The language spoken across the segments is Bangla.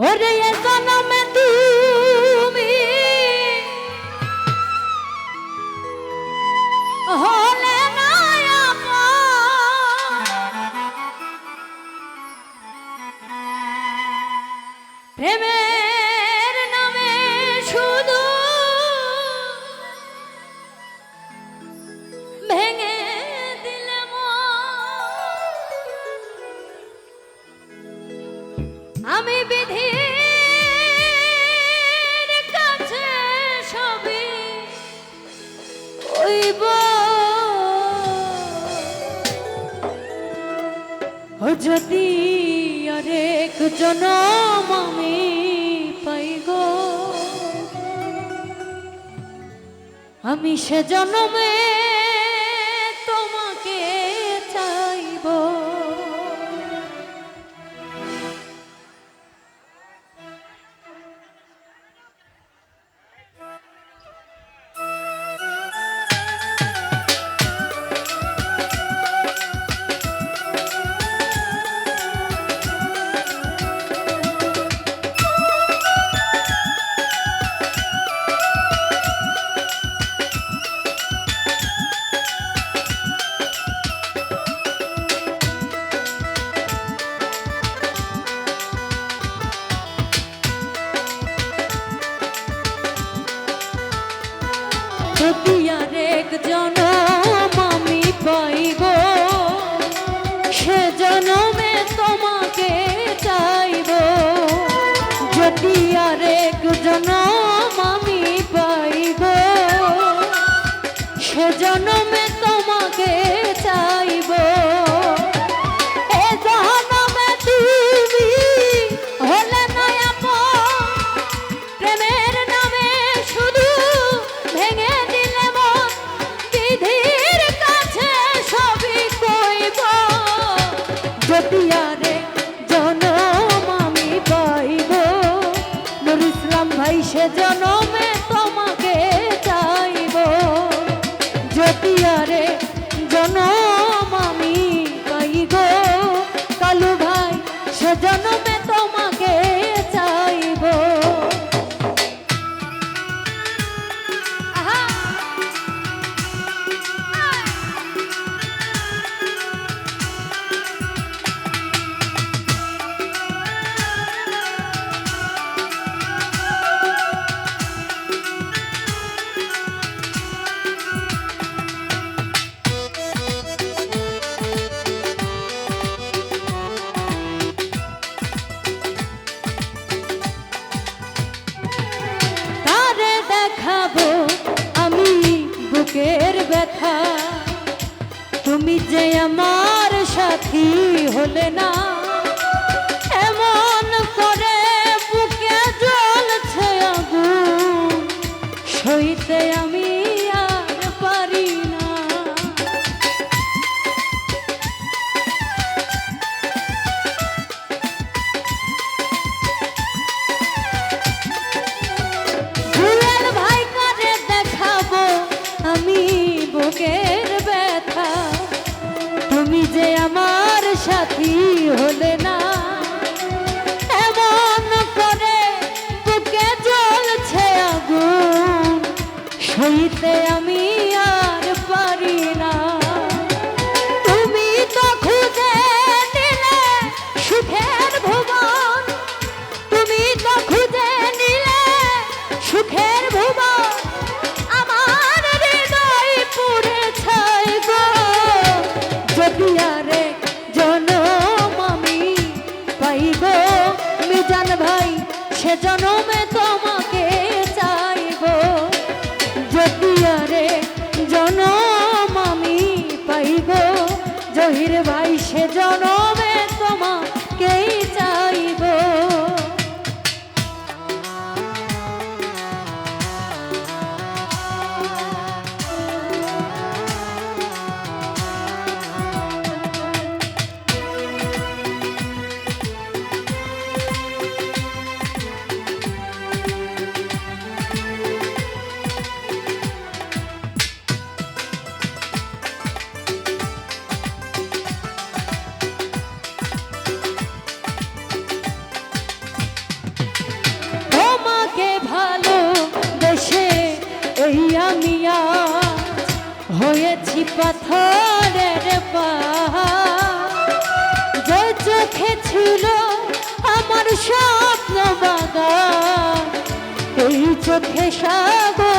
ওরে এ জনমে হইব। ও যদি আরেক জনম আমি পাইব আমি সে জন্মে যদি আরেক জনম আমি পাইব। সে জনমে তোমাকে চাইব। যদি আরেক জনম যদি তুমি আমার সাথী হলে না? সইতে আমি আর পারি না। তুমি তো খুঁজে নিলে সুখের ভুবন। তুমি তো খুঁজে নিলে সুখের ভুবন। আমার হৃদয় পুরে গো। যদি আরে জনম আমি পাইব, মিজান ভাই সে জনমে সে জনমে তোমাকেই লইয়া মিয়া হয়েছি পাথরের যে চোখে ছিল আমার স্বপ্ন বাগা এই চোখে সাগর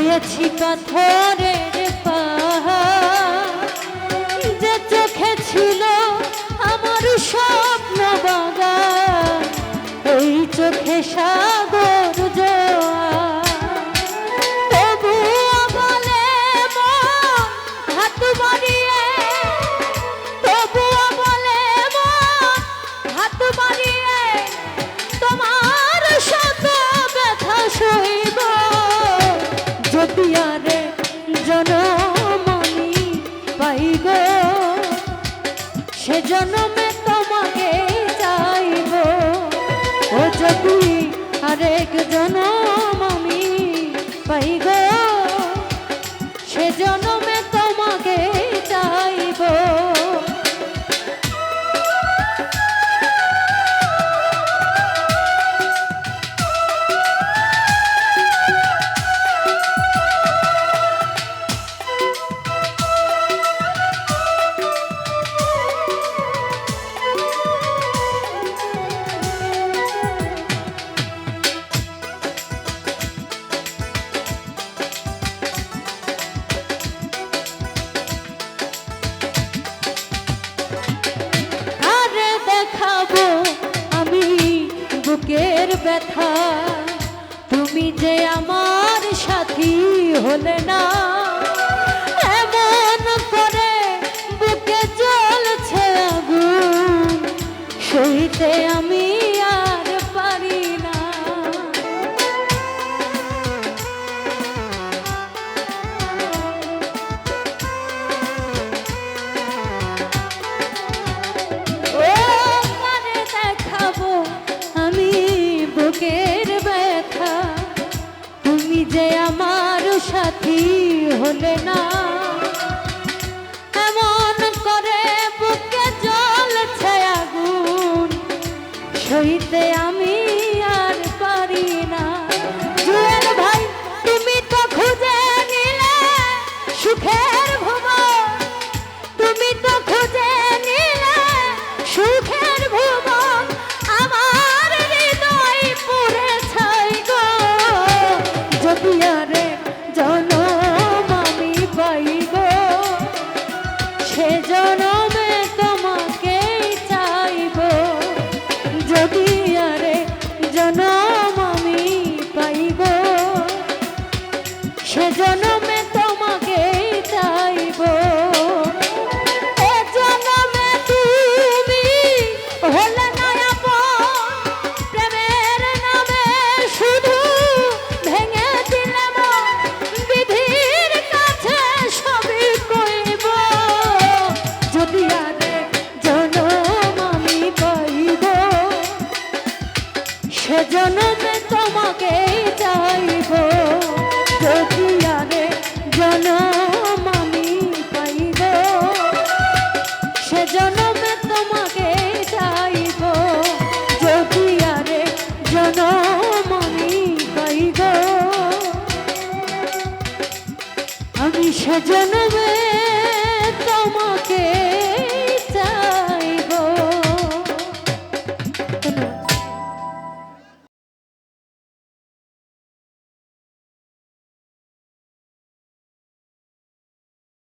হয়েছি পাথরের যে চোখে ছিল আমার স্বপ্ন বাবা এই চোখে সাপ চাই গো সে জন্মে তোমাকে চাইব। ও যদি আরেক জন্ম তুমি যে আমার সাথী হলে না এমন করে বুকে চলছে আগুন। সেইতে আমি আমি সে তোমাকে।